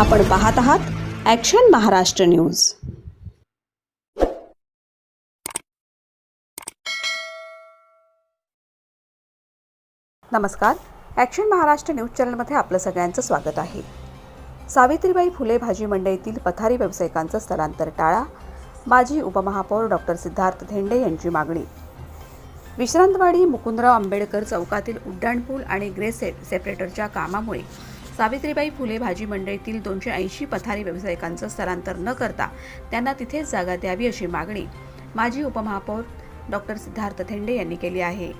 आपण पाहत आहात ॲक्शन महाराष्ट्र न्यूज नमस्कार. ॲक्शन महाराष्ट्र न्यूज चॅनलमध्ये आपलं सगळ्यांचं स्वागत आहे. सावित्रीबाई फुले भाजी मंडईतील पथारी व्यावसायिकांचं स्थलांतर टाळा. माजी उपमहापौर डॉक्टर सिद्धार्थ धेंडे यांची मागणी. विश्रांतवाडी मुकुंदराव आंबेडकर चौकातील उड्डाणपूल आणि ग्रे से सेपरेटरच्या कामामुळे सावित्रीबाई फुले भाजी मंडईतील दोनशे ऐंशी पथारी व्यावसायिकांचं स्थलांतर न करता त्यांना तिथेच जागा द्यावी अशी मागणी माजी उपमहापौर डॉक्टर सिद्धार्थ थेंडे यांनी केली आहे.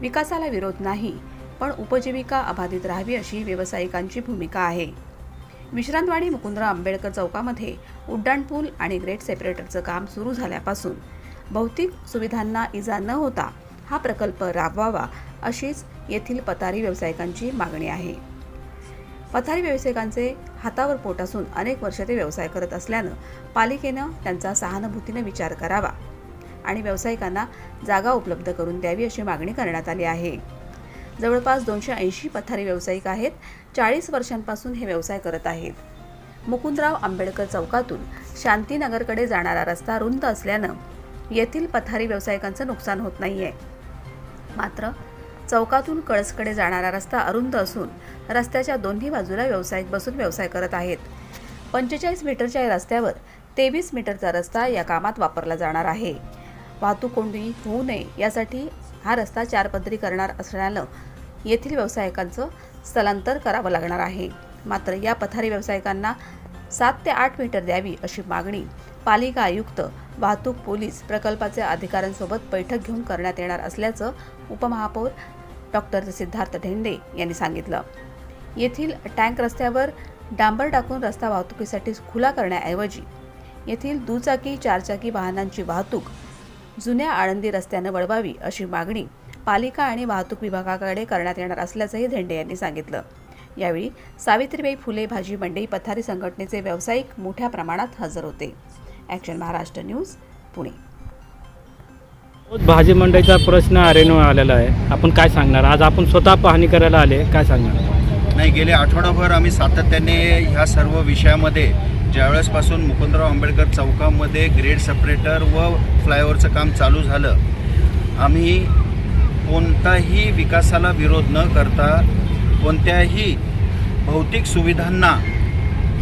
विकासाला विरोध नाही पण उपजीविका अबाधित राहावी अशी व्यावसायिकांची भूमिका आहे. विश्रांतवाडी मुकुंदराव आंबेडकर चौकामध्ये उड्डाणपूल आणि ग्रेट सेपरेटरचं काम सुरू झाल्यापासून भौतिक सुविधांना इजा न होता हा प्रकल्प राबवावा अशीच येथील पथारी व्यावसायिकांची मागणी आहे. पथारी व्यावसायिकांचे हातावर पोट असून अनेक वर्ष ते व्यवसाय करत असल्यानं पालिकेनं त्यांचा सहानुभूतीनं विचार करावा आणि व्यावसायिकांना जागा उपलब्ध करून द्यावी अशी मागणी करण्यात आली आहे. जवळपास दोनशे ऐंशी पथारी व्यावसायिक आहेत चाळीस वर्षांपासून हे व्यवसाय करत आहेत. मुकुंदराव आंबेडकर चौकातून शांतीनगरकडे जाणारा रस्ता रुंद असल्यानं येथील पथारी व्यावसायिकांचं नुकसान होत नाही आहे मात्र चौकातून कळसकडे जाणारा रस्ता अरुंद असून रस्त्याच्या दोन्ही बाजूला व्यावसायिक बसून व्यवसाय करत आहेत. पंचेचाळीस मीटरच्या या रस्त्यावर तेवीस मीटरचा रस्ता या कामात वापरला जाणार आहे. वाहतूक कोंडी होऊ नये यासाठी हा रस्ता चार पदरी करणार असल्यानं येथील व्यावसायिकांचं स्थलांतर करावं लागणार आहे. मात्र या पथारी व्यावसायिकांना सात ते आठ मीटर द्यावी अशी मागणी पालिका आयुक्त वाहतूक पोलीस प्रकल्पाच्या अधिकाऱ्यांसोबत बैठक घेऊन करण्यात येणार असल्याचं उपमहापौर डॉक्टर सिद्धार्थ धेंडे यांनी सांगितलं. येथील टँक रस्त्यावर डांबर टाकून रस्ता वाहतुकीसाठी खुला करण्याऐवजी येथील दुचाकी चारचाकी वाहनांची वाहतूक जुन्या आळंदी रस्त्यानं वळवावी अशी मागणी पालिका आणि वाहतूक विभागाकडे करण्यात येणार असल्याचंही धेंडे यांनी सांगितलं. यावेळी सावित्रीबाई फुले भाजी मंडई पथारी संघटनेचे व्यावसायिक मोठ्या प्रमाणात हजर होते. ॲक्शन महाराष्ट्र न्यूज पुणे भाजी मंडईचा प्रश्न अरेनो आलेला आहे. आपण काय सांगणार? आज आपण स्वतः पाहणी करायला आले काय सांगणार? नाही गेले आठवडाभर आम्ही सातत्याने ह्या सर्व विषयामध्ये ज्यावेळेसपासून मुकुंदराव आंबेडकर चौकामध्ये ग्रेड सेपरेटर व फ्लायओव्हरचं काम चालू झालं आम्ही कोणताही विकासाला विरोध न करता कोणत्याही भौतिक सुविधांना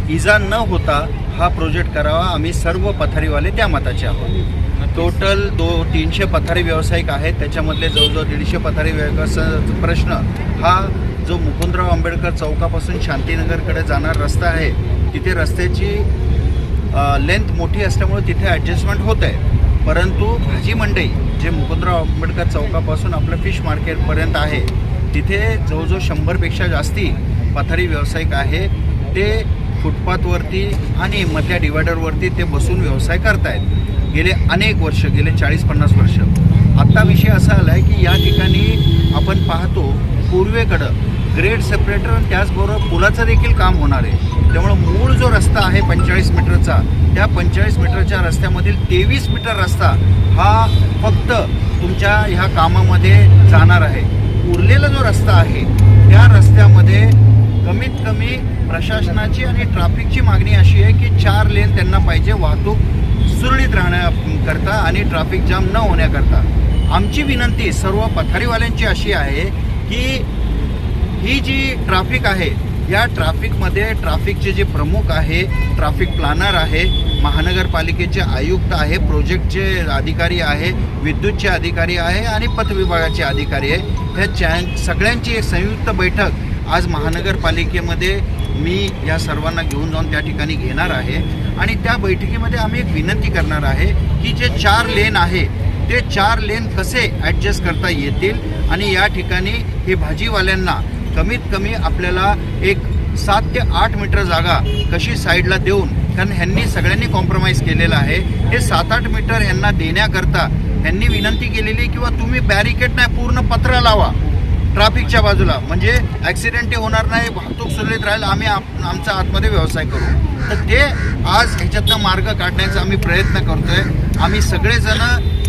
इजा न होता हा प्रोजेक्ट करावा. आम्ही सर्व पथारीवाले त्या मताचे आहोत. टोटल दो तीनशे पथारी व्यावसायिक आहेत. त्याच्यामधले जवळजवळ दीडशे पथारी व्यवसायाचा प्रश्न हा जो मुकुंदराव आंबेडकर चौकापासून शांतीनगरकडे जाणार रस्ता आहे तिथे रस्त्याची लेंथ मोठी असल्यामुळे तिथे ॲडजस्टमेंट होत आहे परंतु भाजी मंडई जे मुकुंदराव आंबेडकर चौकापासून आपलं फिश मार्केटपर्यंत आहे तिथे जवळजवळ शंभरपेक्षा जास्ती पथारी व्यावसायिक आहे. ते फुटपाथवरती आणि मधल्या डिवायडरवरती ते बसून व्यवसाय करतायत. गेले अनेक वर्ष गेले चाळीस पन्नास वर्ष. आत्ता विषय असा आला आहे की या ठिकाणी आपण पाहतो पूर्वेकडं ग्रेड सेपरेटर आणि त्याचबरोबर पुलाचं देखील काम होणार आहे. त्यामुळं मूळ जो रस्ता आहे पंचेचाळीस मीटरचा त्या पंचेचाळीस मीटरच्या रस्त्यामधील तेवीस मीटर रस्ता हा फक्त तुमच्या ह्या कामामध्ये जाणार आहे. उरलेला जो रस्ता आहे त्या रस्त्यामध्ये प्रशासनाची आणि ट्रॅफिकची मागणी अशी आहे की चार लेन त्यांना पाहिजे वाहतूक सुरळीत राहण्याकरता आणि ट्रॅफिक जाम न होण्याकरता. आमची विनंती सर्व पथारीवाल्यांची अशी आहे की ही जी ट्रॅफिक आहे या ट्रॅफिकमध्ये ट्रॅफिकचे जे प्रमुख आहे ट्रॅफिक प्लॅनर आहे महानगरपालिकेचे आयुक्त आहे प्रोजेक्टचे अधिकारी आहे विद्युतचे अधिकारी आहे आणि पथ विभागाचे अधिकारी आहे. ह्या चॅ सगळ्यांची एक संयुक्त बैठक आज महानगरपालिकेमध्ये मी या सर्वांना घेऊन जाऊन त्या ठिकाणी घेणार आहे. आणि त्या बैठकीमध्ये आम्ही एक विनंती करणार आहे की जे चार लेन आहे ते चार लेन कसे ॲडजस्ट करता येतील? आणि या ठिकाणी हे भाजीवाल्यांना कमीत कमी आपल्याला एक सात ते आठ मीटर जागा कशी साईडला देऊन कारण ह्यांनी सगळ्यांनी कॉम्प्रोमाइज केलेलं आहे. हे सात आठ मीटर ह्यांना देण्याकरता ह्यांनी विनंती केलेली किंवा तुम्ही बॅरिकेड नाही पूर्ण पत्र लावा. ट्रॅफिकच्या बाजूला. म्हणजे ॲक्सिडेंटही होणार नाही वाहतूक सुरळीत राहील आम्ही आप आमचा आतमध्ये व्यवसाय करू. तर ते आज ह्याच्यातनं मार्ग काढण्याचा आम्ही प्रयत्न करतोय. आम्ही सगळेजण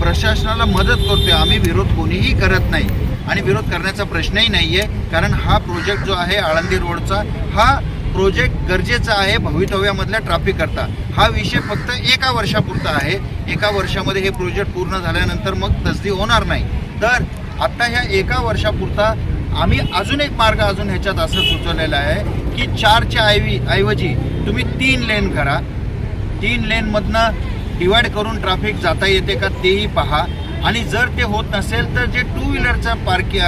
प्रशासनाला मदत करतोय. आम्ही विरोध कोणीही करत नाही. आणि विरोध करण्याचा प्रश्नही नाही आहे कारण हा प्रोजेक्ट जो आहे आळंदी रोडचा हा प्रोजेक्ट गरजेचा आहे भवितव्यामधल्या ट्रॅफिक करता हा विषय फक्त एका वर्षापुरता आहे. एका वर्षामध्ये हे प्रोजेक्ट पूर्ण झाल्यानंतर मग तसदी होणार नाही. तर आत्ता ह्या एका वर्षापुरता आम्ही अजून एक मार्ग अजून ह्याच्यात असं सुचवलेला आहे की चारच्या ऐवी ऐवजी तुम्ही तीन लेन करा. तीन लेनमधनं डिवाईड करून ट्रॅफिक जाता येते का तेही पहा. आणि जर ते होत नसेल तर जे टू व्हीलरचं पार्कि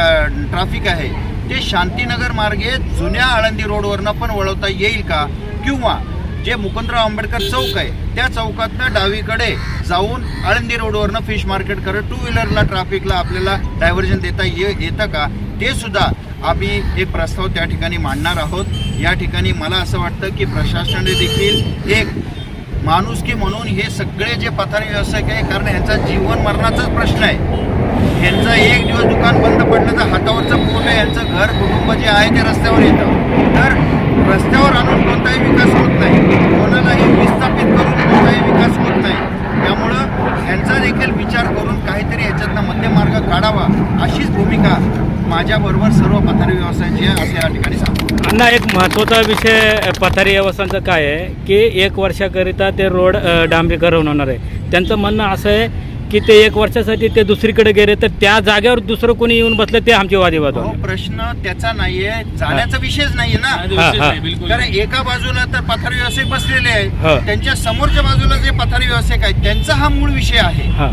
ट्रॅफिक आहे ते शांतीनगर मार्गे जुन्या आळंदी रोडवरनं पण वळवता येईल का? किंवा जे मुकुंदराव आंबेडकर चौक आहे त्या चौकातनं डावीकडे जाऊन आळंदी रोडवरनं फिश मार्केट करत टू व्हीलरला ट्रॅफिकला आपल्याला डायव्हर्जन देता ये येतं का? ते सुद्धा आम्ही एक प्रस्ताव त्या ठिकाणी मांडणार आहोत. या ठिकाणी मला असं वाटतं की प्रशासनाने देखील एक माणुसकी म्हणून हे सगळे जे पथारी व्यावसायिक आहे कारण यांचा जीवन मरणाचाच प्रश्न आहे. यांचा एक दिवस दुकान बंद पडलं तर हातावरचं पोट आहे यांचं घर कुटुंब जे आहे ते रस्त्यावर येतं. तर रस्त्यावर आणून कोणताही विकास होत नाही. कोणालाही विस्थापित करून कोणताही विकास होत नाही. त्यामुळं ह्यांचा देखील विचार करून काहीतरी ह्याच्यातनं मध्यमार्ग काढावा अशीच भूमिका माझ्याबरोबर सर्व पथारी व्यवसायांची आहे असं या ठिकाणी सांगतो. अण्णा एक महत्त्वाचा विषय पथारी व्यवस्थांचा काय आहे की एक वर्षाकरिता ते रोड अ, डांबरीकरण होणार आहे. त्यांचं म्हणणं असं आहे की ते एक वर्षासाठी ते दुसरीकडे गेले तर त्या जागेवर दुसरं कोणी येऊन बसलं ते आमचे वादिवाद होणार. प्रश्न त्याचा नाहीये जाण्याचा विषयच नाहीये ना. हा, हा. कारण एका बाजूला तर पथारी व्यावसायिक बसलेले हा. आहेत त्यांच्या समोरच्या बाजूला जे पथारी व्यावसायिक आहेत त्यांचा हा मूळ विषय आहे. हां.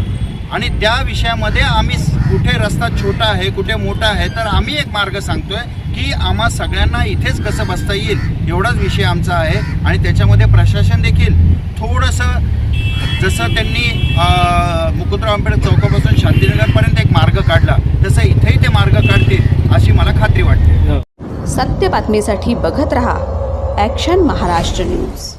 आणि त्या विषयामध्ये आम्ही स- कुठे रस्ता छोटा आहे कुठे मोठा आहे तर आम्ही एक मार्ग सांगतोय की आम्हा सगळ्यांना इथेच कसं बसता येईल एवढाच विषय आमचा आहे. आणि त्याच्यामध्ये प्रशासन देखील थोडंसं जसं त्यांनी मुकुंदराव आंबेडकर चौकापासून शांतीनगरपर्यंत एक मार्ग काढला तसं इथेही ते मार्ग काढतील अशी मला खात्री वाटते. सत्य बातमीसाठी बघत रहा ॲक्शन महाराष्ट्र न्यूज